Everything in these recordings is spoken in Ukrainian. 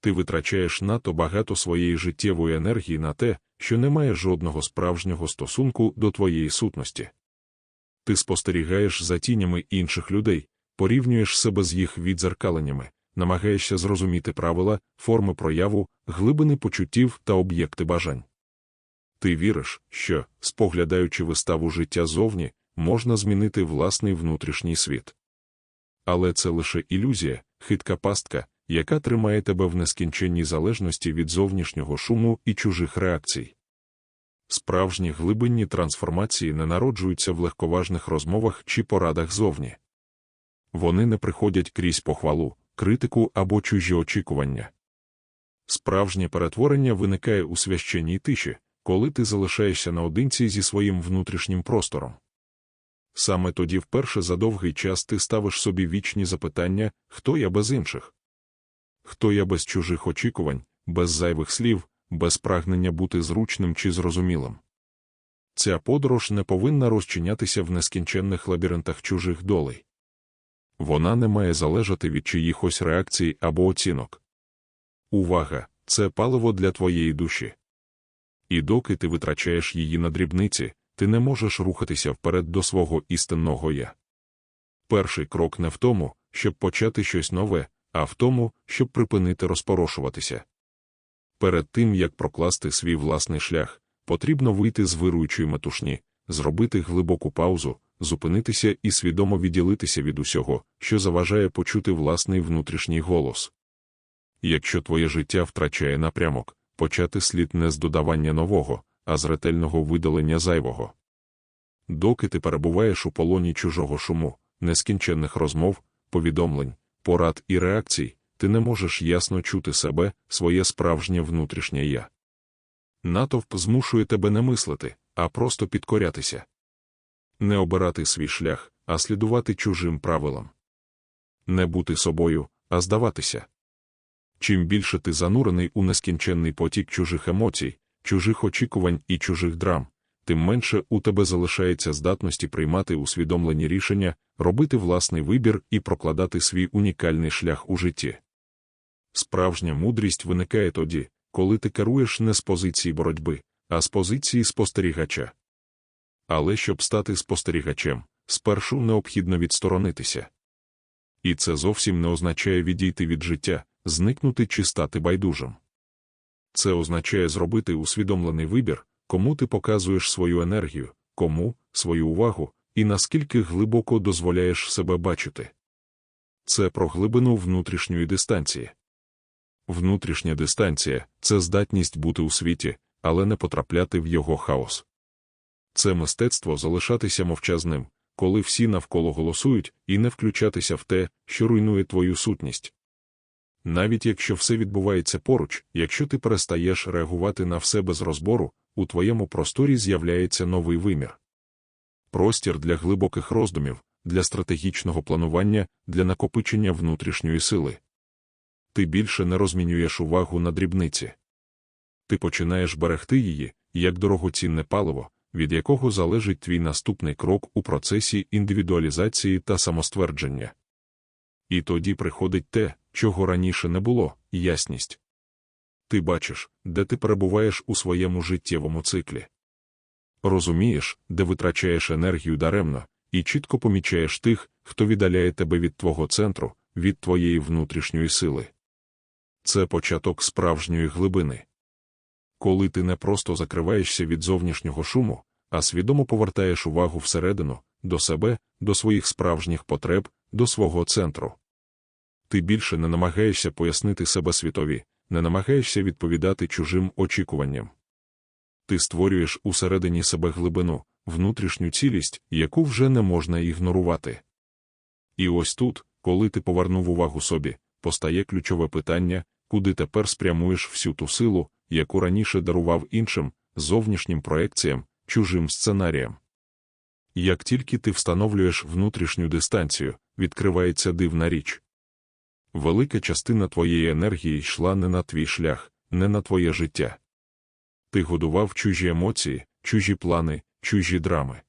Ти витрачаєш надто багато своєї життєвої енергії на те, що не має жодного справжнього стосунку до твоєї сутності. Ти спостерігаєш за тінями інших людей, порівнюєш себе з їх відзеркаленнями, намагаєшся зрозуміти правила, форми прояву, глибини почуттів та об'єкти бажань. Ти віриш, що, споглядаючи виставу життя зовні, можна змінити власний внутрішній світ. Але це лише ілюзія, хитка пастка, яка тримає тебе в нескінченній залежності від зовнішнього шуму і чужих реакцій. Справжні глибинні трансформації не народжуються в легковажних розмовах чи порадах зовні. Вони не приходять крізь похвалу, критику або чужі очікування. Справжнє перетворення виникає у священній тиші, коли ти залишаєшся наодинці зі своїм внутрішнім простором. Саме тоді вперше за довгий час ти ставиш собі вічні запитання, хто я без інших, хто я без чужих очікувань, без зайвих слів, без прагнення бути зручним чи зрозумілим. Ця подорож не повинна розчинятися в нескінченних лабіринтах чужих долей. Вона не має залежати від чиїхось реакцій або оцінок. Увага це паливо для твоєї душі. І доки ти витрачаєш її на дрібниці, ти не можеш рухатися вперед до свого істинного я. Перший крок не в тому, щоб почати щось нове, а в тому, щоб припинити розпорошуватися. Перед тим як прокласти свій власний шлях, потрібно вийти з вируючої метушні, зробити глибоку паузу, зупинитися і свідомо відділитися від усього, що заважає почути власний внутрішній голос. Якщо твоє життя втрачає напрямок, почати слід не з додавання нового, а з ретельного видалення зайвого. Доки ти перебуваєш у полоні чужого шуму, нескінченних розмов, повідомлень, порад і реакцій, ти не можеш ясно чути себе, своє справжнє внутрішнє я. Натовп змушує тебе не мислити, а просто підкорятися. Не обирати свій шлях, а слідувати чужим правилам. Не бути собою, а здаватися. Чим більше ти занурений у нескінченний потік чужих емоцій, чужих очікувань і чужих драм, тим менше у тебе залишається здатності приймати усвідомлені рішення, робити власний вибір і прокладати свій унікальний шлях у житті. Справжня мудрість виникає тоді, коли ти керуєш не з позиції боротьби, а з позиції спостерігача. Але щоб стати спостерігачем, спершу необхідно відсторонитися. І це зовсім не означає відійти від життя, зникнути чи стати байдужим. Це означає зробити усвідомлений вибір, кому ти показуєш свою енергію, кому свою увагу і наскільки глибоко дозволяєш себе бачити. Це про глибину внутрішньої дистанції. Внутрішня дистанція це здатність бути у світі, але не потрапляти в його хаос. Це мистецтво залишатися мовчазним, коли всі навколо голосують, і не включатися в те, що руйнує твою сутність. Навіть якщо все відбувається поруч, якщо ти перестаєш реагувати на все без розбору, у твоєму просторі з'являється новий вимір. Простір для глибоких роздумів, для стратегічного планування, для накопичення внутрішньої сили. Ти більше не розмінюєш увагу на дрібниці. Ти починаєш берегти її, як дорогоцінне паливо, від якого залежить твій наступний крок у процесі індивідуалізації та самоствердження. І тоді приходить те, чого раніше не було, ясність. Ти бачиш, де ти перебуваєш у своєму життєвому циклі. Розумієш, де витрачаєш енергію даремно, і чітко помічаєш тих, хто віддаляє тебе від твого центру, від твоєї внутрішньої сили. Це початок справжньої глибини. Коли ти не просто закриваєшся від зовнішнього шуму, а свідомо повертаєш увагу всередину, до себе, до своїх справжніх потреб, до свого центру. Ти більше не намагаєшся пояснити себе світові, не намагаєшся відповідати чужим очікуванням. Ти створюєш усередині себе глибину, внутрішню цілість, яку вже не можна ігнорувати. І ось тут, коли ти повернув увагу собі, постає ключове питання, куди тепер спрямуєш всю ту силу, яку раніше дарував іншим, зовнішнім проекціям, чужим сценаріям. Як тільки ти встановлюєш внутрішню дистанцію, відкривається дивна річ. Велика частина твоєї енергії йшла не на твій шлях, не на твоє життя. Ти годував чужі емоції, чужі плани, чужі драми.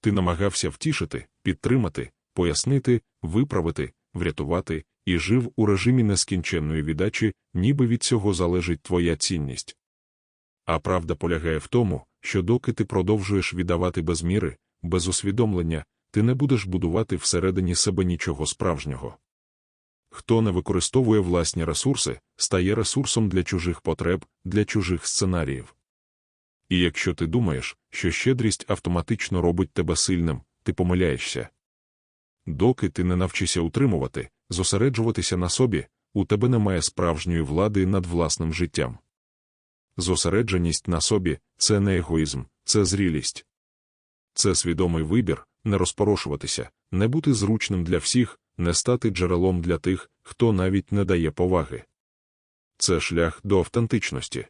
Ти намагався втішити, підтримати, пояснити, виправити, врятувати, і жив у режимі нескінченної віддачі, ніби від цього залежить твоя цінність. А правда полягає в тому, що доки ти продовжуєш віддавати без міри, без усвідомлення, ти не будеш будувати всередині себе нічого справжнього. Хто не використовує власні ресурси, стає ресурсом для чужих потреб, для чужих сценаріїв. І якщо ти думаєш, що щедрість автоматично робить тебе сильним, ти помиляєшся. Доки ти не навчишся утримувати, зосереджуватися на собі, у тебе немає справжньої влади над власним життям. Зосередженість на собі це не егоїзм, це зрілість. Це свідомий вибір не розпорошуватися, не бути зручним для всіх, не стати джерелом для тих, хто навіть не дає поваги. Це шлях до автентичності.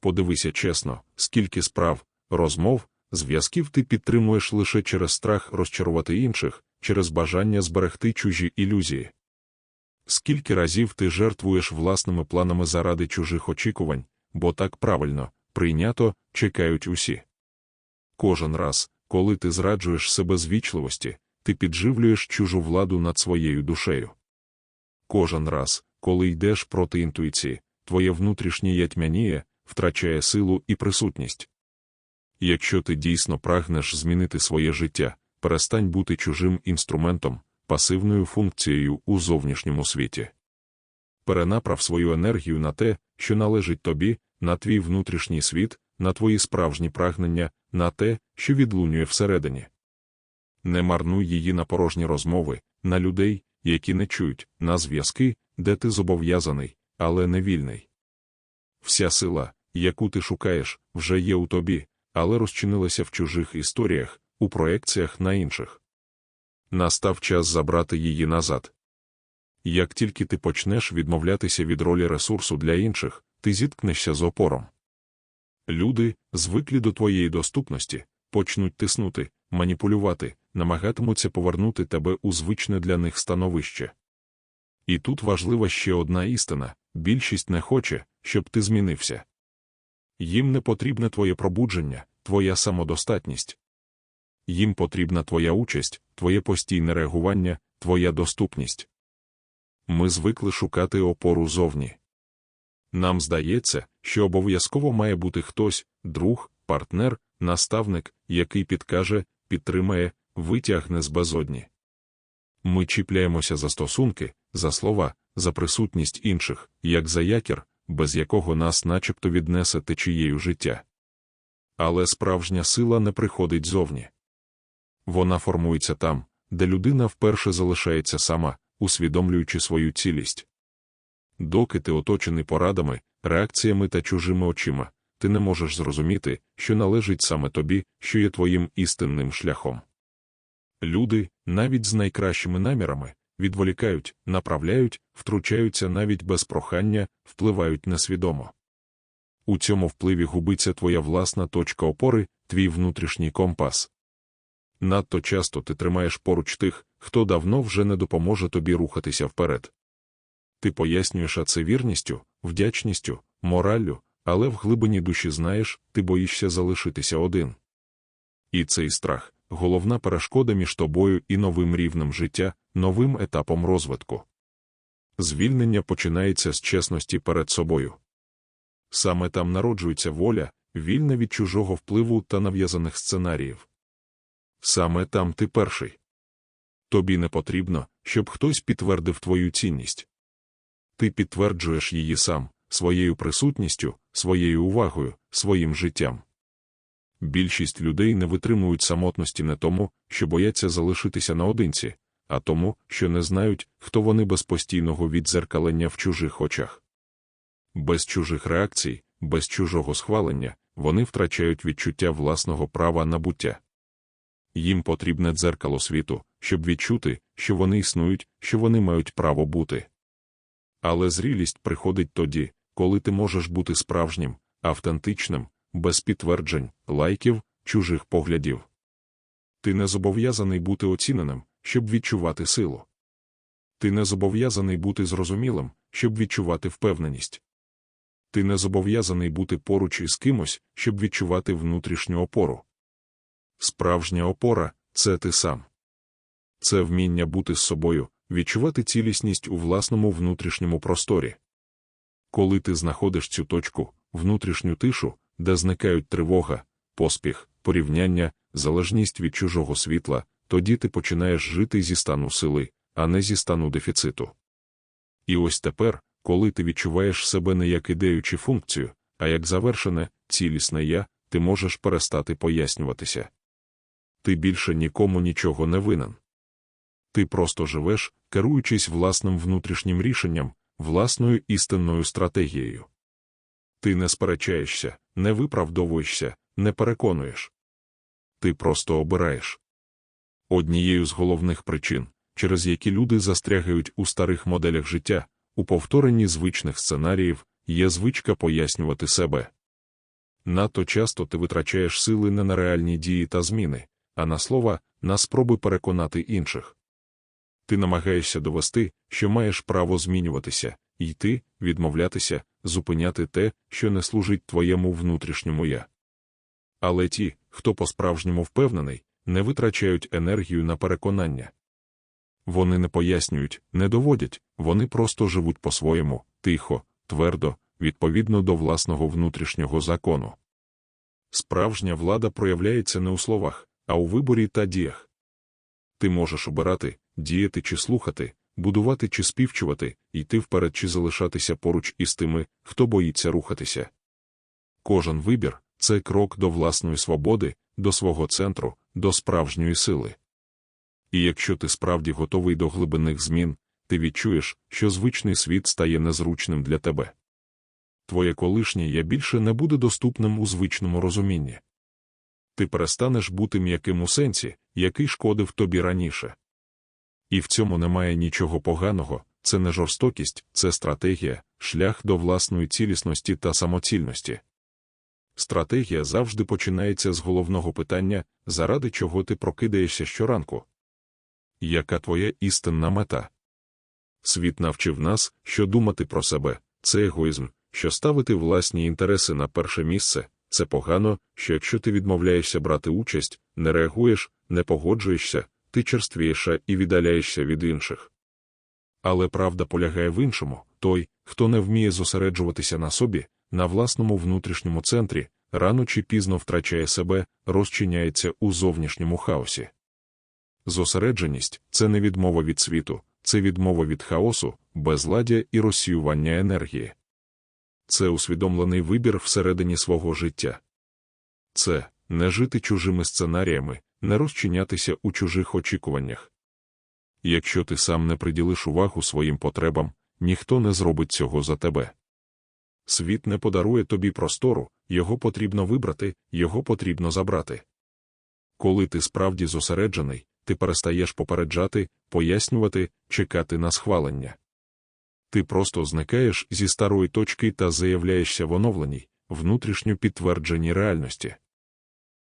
Подивися чесно, скільки справ, розмов, зв'язків ти підтримуєш лише через страх розчарувати інших, через бажання зберегти чужі ілюзії. Скільки разів ти жертвуєш власними планами заради чужих очікувань, бо так правильно, прийнято, чекають усі. Кожен раз, коли ти зраджуєш себе з вічливості, ти підживлюєш чужу владу над своєю душею. Кожен раз, коли йдеш проти інтуїції, твоє внутрішнє ятьмяніє, втрачає силу і присутність. Якщо ти дійсно прагнеш змінити своє життя, перестань бути чужим інструментом, пасивною функцією у зовнішньому світі. Перенаправ свою енергію на те, що належить тобі, на твій внутрішній світ, на твої справжні прагнення, на те, що відлунює всередині. Не марнуй її на порожні розмови, на людей, які не чують, на зв'язки, де ти зобов'язаний, але не вільний. Вся сила, яку ти шукаєш, вже є у тобі, але розчинилася в чужих історіях, у проекціях на інших. Настав час забрати її назад. Як тільки ти почнеш відмовлятися від ролі ресурсу для інших, ти зіткнешся з опором. Люди, звиклі до твоєї доступності, почнуть тиснути, маніпулювати, намагатимуться повернути тебе у звичне для них становище. І тут важлива ще одна істина більшість не хоче, щоб ти змінився. Їм не потрібне твоє пробудження, твоя самодостатність. Їм потрібна твоя участь, твоє постійне реагування, твоя доступність. Ми звикли шукати опору зовні. Нам здається, що обов'язково має бути хтось, друг, партнер, наставник, який підкаже, підтримає, витягне з безодні. Ми чіпляємося за стосунки, за слова, за присутність інших, як за якір, без якого нас начебто віднесе течією життя. Але справжня сила не приходить зовні. Вона формується там, де людина вперше залишається сама, усвідомлюючи свою цілість. Доки ти оточений порадами, реакціями та чужими очима, ти не можеш зрозуміти, що належить саме тобі, що є твоїм істинним шляхом. Люди, навіть з найкращими намірами, відволікають, направляють, втручаються навіть без прохання, впливають несвідомо. У цьому впливі губиться твоя власна точка опори, твій внутрішній компас. Надто часто ти тримаєш поруч тих, хто давно вже не допоможе тобі рухатися вперед. Ти пояснюєш це вірністю, вдячністю, мораллю, але в глибині душі знаєш, ти боїшся залишитися один. І цей страх головна перешкода між тобою і новим рівнем життя, новим етапом розвитку. Звільнення починається з чесності перед собою. Саме там народжується воля, вільна від чужого впливу та нав'язаних сценаріїв. Саме там ти перший. Тобі не потрібно, щоб хтось підтвердив твою цінність. Ти підтверджуєш її сам, своєю присутністю, своєю увагою, своїм життям. Більшість людей не витримують самотності не тому, що бояться залишитися наодинці, а тому, що не знають, хто вони без постійного відзеркалення в чужих очах. Без чужих реакцій, без чужого схвалення, вони втрачають відчуття власного права на буття. Їм потрібне дзеркало світу, щоб відчути, що вони існують, що вони мають право бути. Але зрілість приходить тоді, коли ти можеш бути справжнім, автентичним, без підтверджень, лайків, чужих поглядів. Ти не зобов'язаний бути оціненим, щоб відчувати силу. Ти не зобов'язаний бути зрозумілим, щоб відчувати впевненість. Ти не зобов'язаний бути поруч із кимось, щоб відчувати внутрішню опору. Справжня опора це ти сам. Це вміння бути з собою, відчувати цілісність у власному внутрішньому просторі. Коли ти знаходиш цю точку, внутрішню тишу, де зникають тривога, поспіх, порівняння, залежність від чужого світла, тоді ти починаєш жити зі стану сили, а не зі стану дефіциту. І ось тепер, коли ти відчуваєш себе не як ідею чи функцію, а як завершене, цілісне я, ти можеш перестати пояснюватися. Ти більше нікому нічого не винен. Ти просто живеш, керуючись власним внутрішнім рішенням, власною істинною стратегією. Ти не сперечаєшся, не виправдовуєшся, не переконуєш. Ти просто обираєш. Однією з головних причин, через які люди застрягають у старих моделях життя, у повторенні звичних сценаріїв, є звичка пояснювати себе. Надто часто ти витрачаєш сили не на реальні дії та зміни, а на слова, на спроби переконати інших. Ти намагаєшся довести, що маєш право змінюватися, йти, відмовлятися, зупиняти те, що не служить твоєму внутрішньому я. Але ті, хто по-справжньому впевнений, не витрачають енергію на переконання. Вони не пояснюють, не доводять, вони просто живуть по-своєму, тихо, твердо, відповідно до власного внутрішнього закону. Справжня влада проявляється не у словах, а у виборі та діях. Ти можеш обирати, діяти чи слухати, будувати чи співчувати, йти вперед чи залишатися поруч із тими, хто боїться рухатися. Кожен вибір це крок до власної свободи, до свого центру, до справжньої сили. І якщо ти справді готовий до глибинних змін, ти відчуєш, що звичний світ стає незручним для тебе. Твоє колишнє я більше не буде доступним у звичному розумінні. Ти перестанеш бути м'яким у сенсі, який шкодив тобі раніше. І в цьому немає нічого поганого, це не жорстокість, це стратегія, шлях до власної цілісності та самоцільності. Стратегія завжди починається з головного питання, заради чого ти прокидаєшся щоранку. Яка твоя істинна мета? Світ навчив нас, що думати про себе це егоїзм, що ставити власні інтереси на перше місце, це погано, що якщо ти відмовляєшся брати участь, не реагуєш, не погоджуєшся, ти черствієш і віддаляєшся від інших. Але правда полягає в іншому той, хто не вміє зосереджуватися на собі, на власному внутрішньому центрі, рано чи пізно втрачає себе, розчиняється у зовнішньому хаосі. Зосередженість це не відмова від світу, це відмова від хаосу, безладдя і розсіювання енергії. Це усвідомлений вибір всередині свого життя. Це не жити чужими сценаріями, не розчинятися у чужих очікуваннях. Якщо ти сам не приділиш увагу своїм потребам, ніхто не зробить цього за тебе. Світ не подарує тобі простору, його потрібно вибрати, його потрібно забрати. Коли ти справді зосереджений, ти перестаєш попереджати, пояснювати, чекати на схвалення. Ти просто зникаєш зі старої точки та заявляєшся в оновленій, внутрішньо підтвердженій реальності.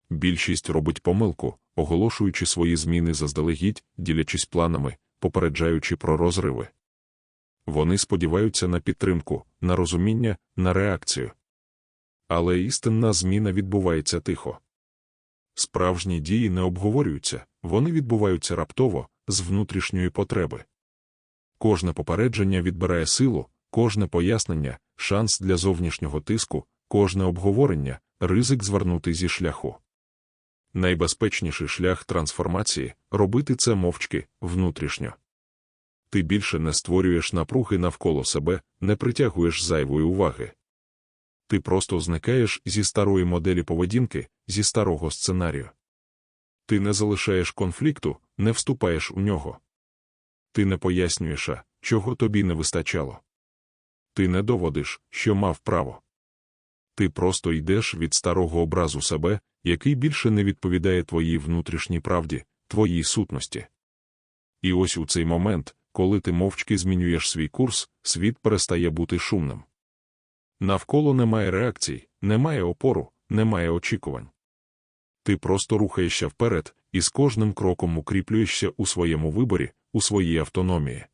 Більшість робить помилку, оголошуючи свої зміни заздалегідь, ділячись планами, попереджаючи про розриви. Вони сподіваються на підтримку, на розуміння, на реакцію. Але істинна зміна відбувається тихо. Справжні дії не обговорюються, вони відбуваються раптово, з внутрішньої потреби. Кожне попередження відбирає силу, кожне пояснення, шанс для зовнішнього тиску, кожне обговорення, ризик звернути зі шляху. Найбезпечніший шлях трансформації робити це мовчки, внутрішньо. Ти більше не створюєш напруги навколо себе, не притягуєш зайвої уваги. Ти просто зникаєш зі старої моделі поведінки, зі старого сценарію. Ти не залишаєш конфлікту, не вступаєш у нього. Ти не пояснюєш, чого тобі не вистачало. Ти не доводиш, що мав право. Ти просто йдеш від старого образу себе, який більше не відповідає твоїй внутрішній правді, твоїй сутності. І ось у цей момент, коли ти мовчки змінюєш свій курс, світ перестає бути шумним. Навколо немає реакцій, немає опору, немає очікувань. Ти просто рухаєшся вперед і з кожним кроком укріплюєшся у своєму виборі, у своїй автономії.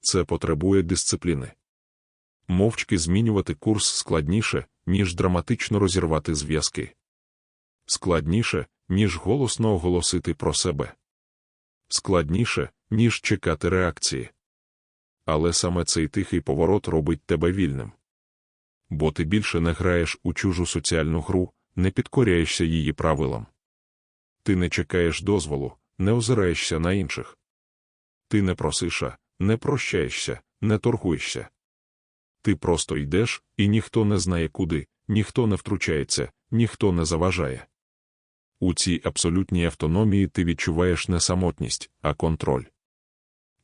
Це потребує дисципліни. Мовчки змінювати курс складніше, ніж драматично розірвати зв'язки. Складніше, ніж голосно оголосити про себе. складніше, ніж чекати реакції. Але саме цей тихий поворот робить тебе вільним. Бо ти більше не граєш у чужу соціальну гру, не підкоряєшся її правилам. Ти не чекаєш дозволу, не озираєшся на інших. Ти не просиш, не прощаєшся, не торгуєшся. Ти просто йдеш, і ніхто не знає куди, ніхто не втручається, ніхто не заважає. У цій абсолютній автономії ти відчуваєш не самотність, а контроль.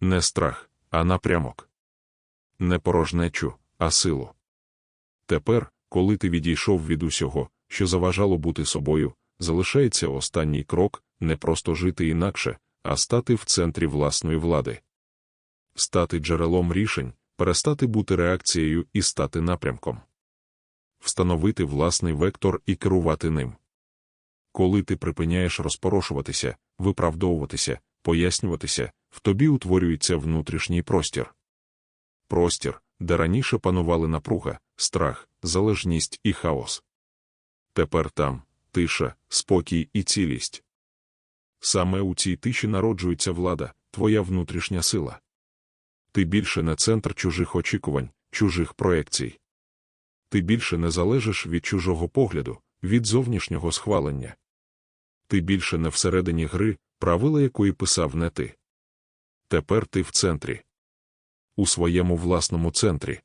Не страх, а напрямок. Не порожнечу, а силу. Тепер, коли ти відійшов від усього, що заважало бути собою, залишається останній крок не просто жити інакше, а стати в центрі власної влади. Стати джерелом рішень, перестати бути реакцією і стати напрямком. Встановити власний вектор і керувати ним. Коли ти припиняєш розпорошуватися, виправдовуватися, пояснюватися, в тобі утворюється внутрішній простір. Простір, де раніше панували напруга, страх, залежність і хаос. Тепер там тиша, спокій і цілість. Саме у цій тиші народжується влада, твоя внутрішня сила. Ти більше не центр чужих очікувань, чужих проекцій. Ти більше не залежиш від чужого погляду, від зовнішнього схвалення. Ти більше не всередині гри, правила якої писав не ти. Тепер ти в центрі, у своєму власному центрі.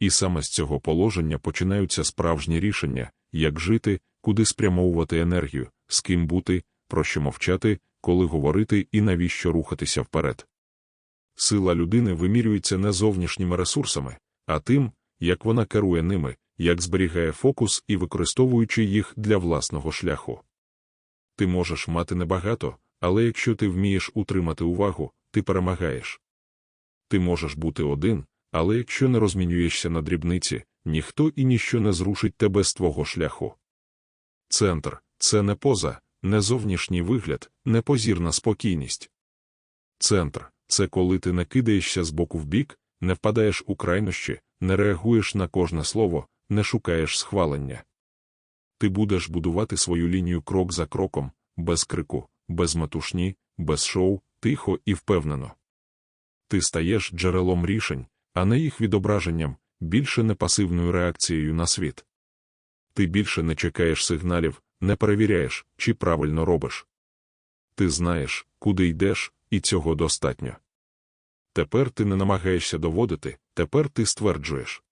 І саме з цього положення починаються справжні рішення, як жити, куди спрямовувати енергію, з ким бути, про що мовчати, коли говорити і навіщо рухатися вперед. Сила людини вимірюється не зовнішніми ресурсами, а тим, як вона керує ними, як зберігає фокус і використовуючи їх для власного шляху. Ти можеш мати небагато, але якщо ти вмієш утримати увагу, ти перемагаєш. Ти можеш бути один, але якщо не розмінюєшся на дрібниці, ніхто і ніщо не зрушить тебе з твого шляху. Центр це не поза, не зовнішній вигляд, не позірна спокійність. Центр це коли ти не кидаєшся з боку в бік, не впадаєш у крайнощі, не реагуєш на кожне слово, не шукаєш схвалення. Ти будеш будувати свою лінію крок за кроком, без крику, без метушні, без шоу, тихо і впевнено. Ти стаєш джерелом рішень, а не їх відображенням, більше не пасивною реакцією на світ. Ти більше не чекаєш сигналів, не перевіряєш, чи правильно робиш. Ти знаєш, куди йдеш, і цього достатньо. Тепер ти не намагаєшся доводити, тепер ти стверджуєш.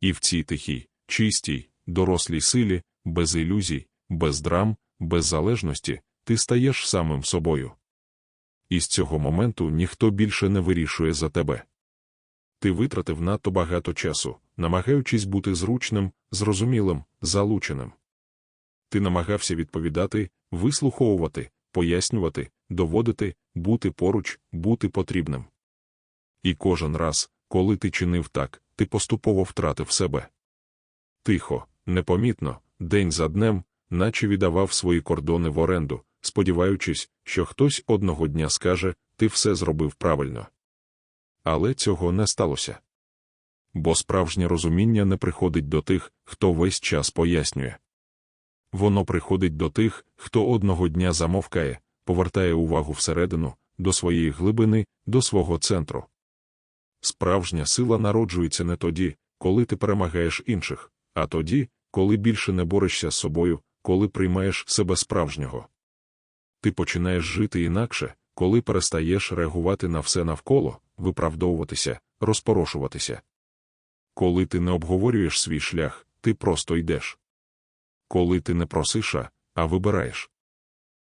І в цій тихій, чистій, дорослій силі, без ілюзій, без драм, без залежності, ти стаєш самим собою. І з цього моменту ніхто більше не вирішує за тебе. Ти витратив надто багато часу, намагаючись бути зручним, зрозумілим, залученим. Ти намагався відповідати, вислуховувати, пояснювати, доводити, бути поруч, бути потрібним. І кожен раз, коли ти чинив так, ти поступово втратив себе. Тихо, непомітно, день за днем, наче віддавав свої кордони в оренду, сподіваючись, що хтось одного дня скаже, ти все зробив правильно. Але цього не сталося. Бо справжнє розуміння не приходить до тих, хто весь час пояснює. Воно приходить до тих, хто одного дня замовкає, повертає увагу всередину, до своєї глибини, до свого центру. Справжня сила народжується не тоді, коли ти перемагаєш інших, а тоді, коли більше не борешся з собою, коли приймаєш себе справжнього. Ти починаєш жити інакше, коли перестаєш реагувати на все навколо, виправдовуватися, розпорошуватися. Коли ти не обговорюєш свій шлях, ти просто йдеш. Коли ти не просиш, а вибираєш.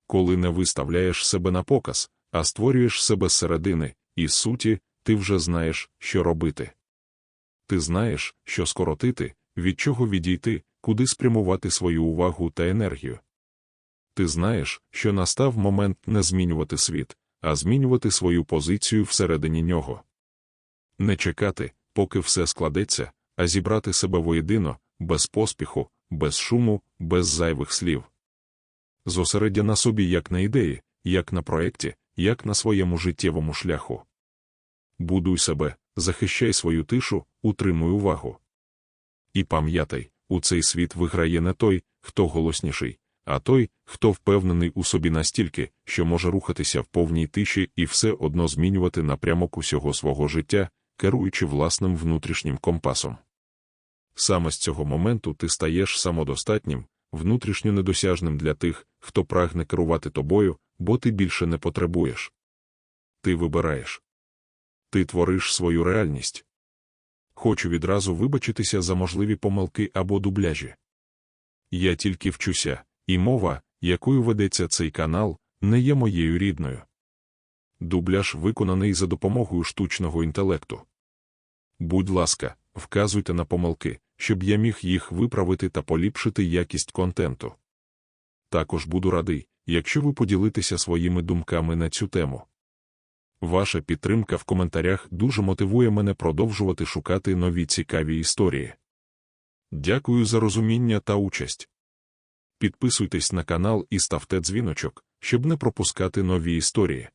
Коли не виставляєш себе на показ, а створюєш себе зсередини, і суті, ти вже знаєш, що робити. Ти знаєш, що скоротити, від чого відійти, куди спрямувати свою увагу та енергію. Ти знаєш, що настав момент не змінювати світ, а змінювати свою позицію всередині нього. Не чекати, поки все складеться, а зібрати себе воєдино, без поспіху, без шуму, без зайвих слів. Зосередя на собі як на ідеї, як на проєкті, як на своєму життєвому шляху. Будуй себе, захищай свою тишу, утримуй увагу. І пам'ятай, у цей світ виграє не той, хто голосніший, а той, хто впевнений у собі настільки, що може рухатися в повній тиші і все одно змінювати напрямок усього свого життя, керуючи власним внутрішнім компасом. Саме з цього моменту ти стаєш самодостатнім, внутрішньо недосяжним для тих, хто прагне керувати тобою, бо ти більше не потребуєш. Ти вибираєш. Ти твориш свою реальність. Хочу відразу вибачитися за можливі помилки або дубляжі. Я тільки вчуся, і мова, якою ведеться цей канал, не є моєю рідною. Дубляж виконаний за допомогою штучного інтелекту. Будь ласка, вказуйте на помилки, щоб я міг їх виправити та поліпшити якість контенту. Також буду радий, якщо ви поділитеся своїми думками на цю тему. Ваша підтримка в коментарях дуже мотивує мене продовжувати шукати нові цікаві історії. Дякую за розуміння та участь. Підписуйтесь на канал і ставте дзвіночок, щоб не пропускати нові історії.